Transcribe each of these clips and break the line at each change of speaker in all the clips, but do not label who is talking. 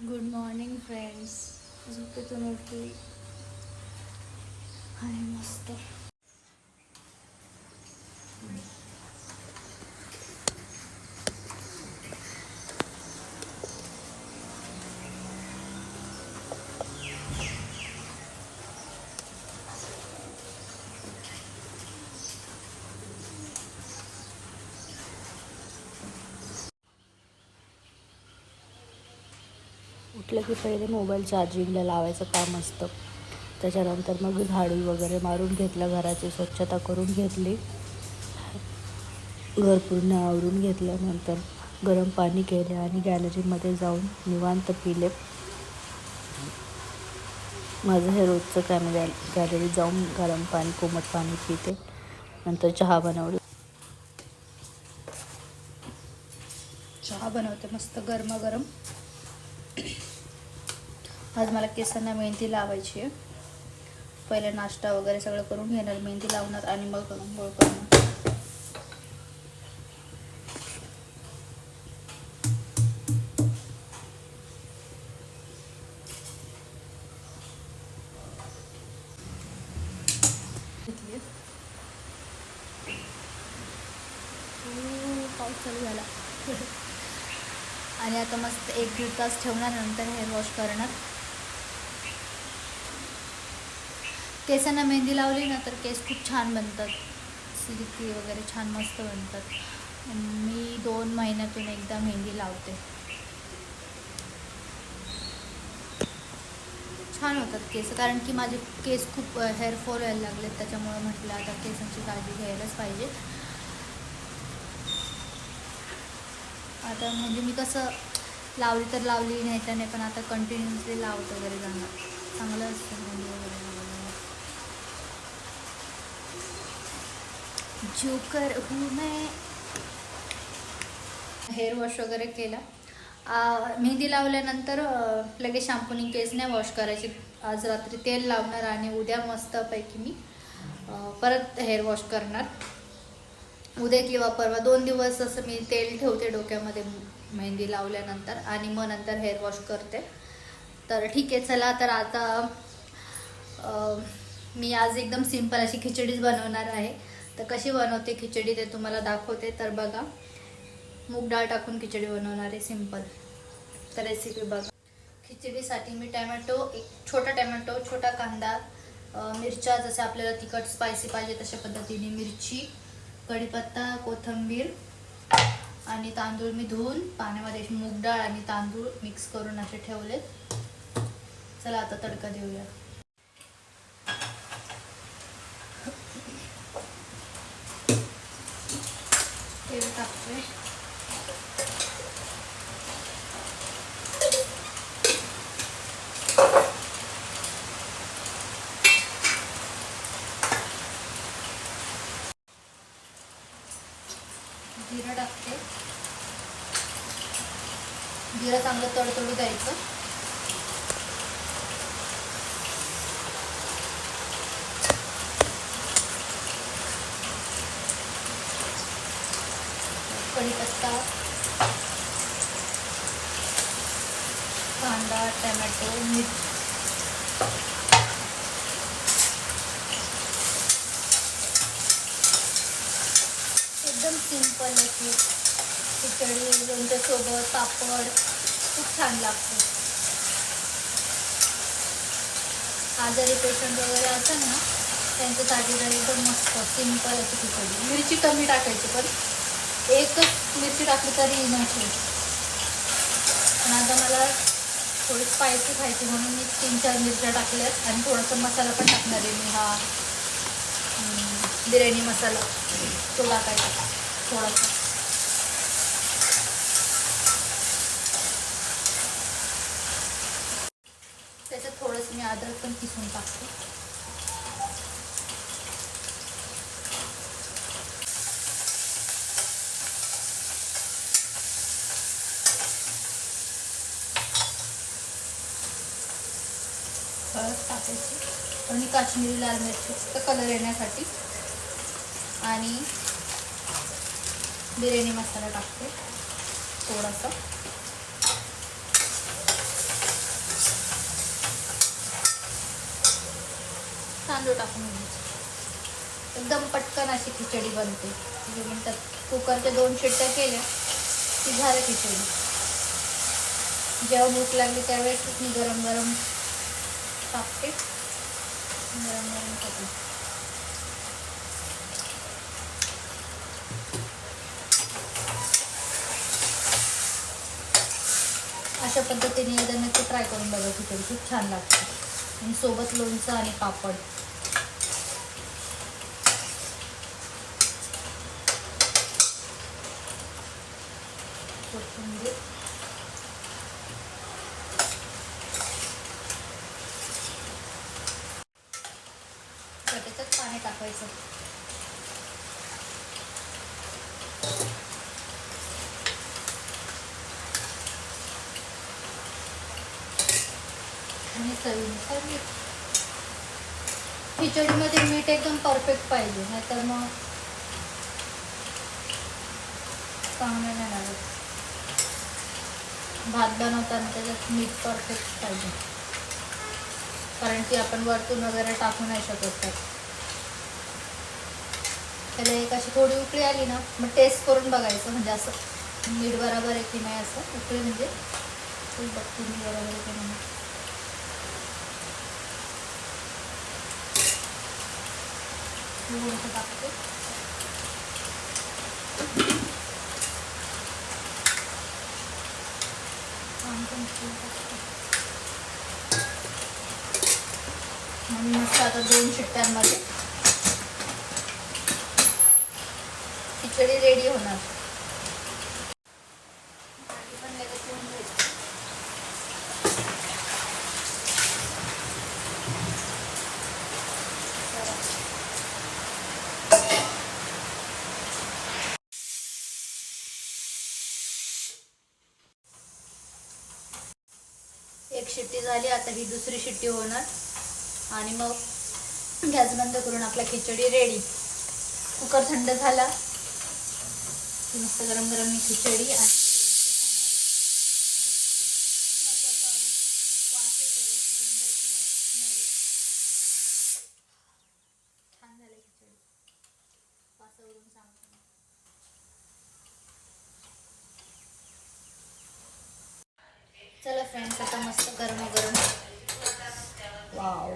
Good morning friends झोपेतून उठली आहे मस्त
उठलं की पहिले मोबाईल चार्जिंगला लावायचं काम असतं. त्याच्यानंतर मग झाडू वगैरे मारून घेतलं घराची स्वच्छता करून घेतली. घर पूर्ण आवरून घेतल्यानंतर गरम पाणी केले आणि गॅलरीमध्ये जाऊन निवांत पिले. माझं हे रोजचं काम गॅल गॅलरीत जाऊन गरम पाणी कोमट पाणी पिते. नंतर चहा बनवली.
चहा बनवते मस्त गरमागरम. आज मला केसांना मेहंदी लावायची आहे. पहिले नाश्ता वगैरे सगळं करून घेणार मेहंदी लावणार आणि मग गोळ करणार. पाऊस चालू झाला आणि आता मस्त एक दीड तास ठेवणार नंतर हेअर वॉश करणार. केसांना मेहंदी लावली ना तर केस खूप छान बनतात. सिल्की वगैरे छान मस्त बनतात. मी दोन महिन्यातून एकदा मेहंदी लावते. छान होतात केस कारण की माझे केस खूप हेअरफॉल व्हायला लागलेत त्याच्यामुळे म्हटलं आता केसांची काळजी घ्यायलाच पाहिजे. आता म्हणजे मी कसं लावली तर लावली नाही त्याने पण आता कंटिन्युअसली लावत वगैरे जाणार चांगलं असतं मेहंदी वगैरे. जोकर हूँ मैं. हेअर वॉश वगैरे केला. मेहंदी लावल्यानंतर लगेच शॅम्पूनी केस नाही वॉश करायची. आज रात्री तेल लावणार आणि उद्या मस्तपैकी मी परत हेअर वॉश करणार. उद्या किंवा परवा दोन दिवस असं मी तेल ठेवते डोक्यामध्ये मेहंदी लावल्यानंतर आणि मग नंतर हेअर वॉश करते. तर ठीक आहे चला तर आता मी आज एकदम सिंपल अशी खिचडीच बनवणार आहे. तर कशी बनवते खिचडी ते तुम्हाला दाखवते. तर बघा मूग डाळ टाकून खिचडी बनवणार आहे सिंपल. तर रेसिपी बघा. खिचडीसाठी मी टॅमॅटो एक छोटा टॅमॅटो छोटा कांदा मिरच्या जसे आपल्याला तिखट स्पायसी पाहिजे तशा पद्धतीने मिरची कढीपत्ता कोथिंबीर आणि तांदूळ मी धुवून पाण्यामध्ये मूग डाळ आणि तांदूळ मिक्स करून असे ठेवलेत. चला आता तडका देऊया तेल टाकतोय जिरं टाकते जिरं चांगलं तडतडू द्यायचं. कढीपत्ता कांदा टमॅटो मिरची एकदम सिंपल अशी खिचडी लोणच्यासोबत पापड खूप छान लागते. आजारी पेशंट वगैरे असेल ना त्यांच्यासाठी तर एकदम मस्त सिंपल अशी खिचडी. मिरची कमी टाकायची पण एकच मिरची टाकली तरी नसेल पण आता मला थोडी स्पायसी खायची म्हणून मी तीन चार मिरच्या टाकल्यात आणि थोडासा मसाला पण टाकणार आहे मी हा बिर्याणी मसाला. तो टाकायचा थोडासा त्याच्यात थोडंसं मी अद्रक पण किसून टाकते. हळद टाकायची. आणि काश्मीरी लाल मिरची कलर येण्यासाठी. आणि बिर्याणी मसाला टाकते. थोडासा. तांदूळ टाकून घ्यायचे. एकदम पटकन अशी खिचडी बनते. म्हणजे मिनटात कुकरच्या दोन शिट्ट्या केल्या की झालं खिचडी. जेव्हा भूक लागली त्यावेळेस मी गरम गरम टाकते गरम गरम टाकते अशा पद्धतीने एकदा नक्की ट्राय करून बघा खिचडी. खूप छान लागते. आणि सोबत लोणचं आणि पापड कोथिंबीर त्याच्यात पाणी टाकायचं आणि चवीनुसार मीठ खिचडीमध्ये मीठ एकदम परफेक्ट पाहिजे नाहीतर मग चांगलं नाही लागत. भात बनवताना त्याच्यात मीठ परफेक्ट पाहिजे. कारण की आपण वरतून वगैरे टाकू नाही शकत त्यात. त्याला एक अशी थोडी उकळी आली ना मग टेस्ट करून बघायचं म्हणजे असं मीठ बरोबर आहे की नाही असं. उकळी म्हणजे बघते मी बरोबर आहे की नाही. थोडंसं टाकते आणि पण थोडं टाकते. आणि मस्त आता दोन शिट्ट्यांमध्ये खिचडी रेडी होणार एक शिट्टी झाली आता ही दुसरी शिट्टी होणार. आणि मग गॅस बंद करून आपला खिचडी रेडी कुकर थंड झाला. मस्त गरम गरम मी खिचडी आणि छान झालं खिचडी. वासावरून सांगतो. चला फ्रेंड्स आता मस्त गरम गरम वाव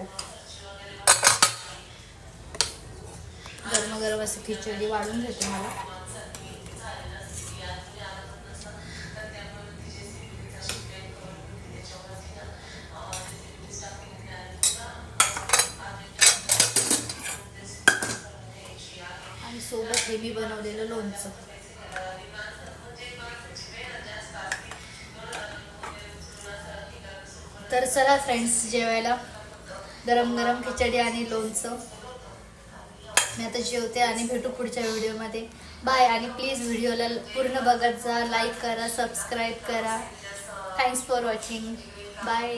गरम गरम अशी खिचडी वाढून घेते मला. आणि सोबत हे मी बनवलेलं लोणचं. तर चला फ्रेंड्स जेवायला. गरम गरम खिचडी आणि लोणचं. मी आता जेवते आणि भेटू पुढच्या व्हिडिओमध्ये. बाय आणि प्लीज व्हिडिओला पूर्ण बघत जा लाईक करा सबस्क्राईब करा. Thanks for watching bye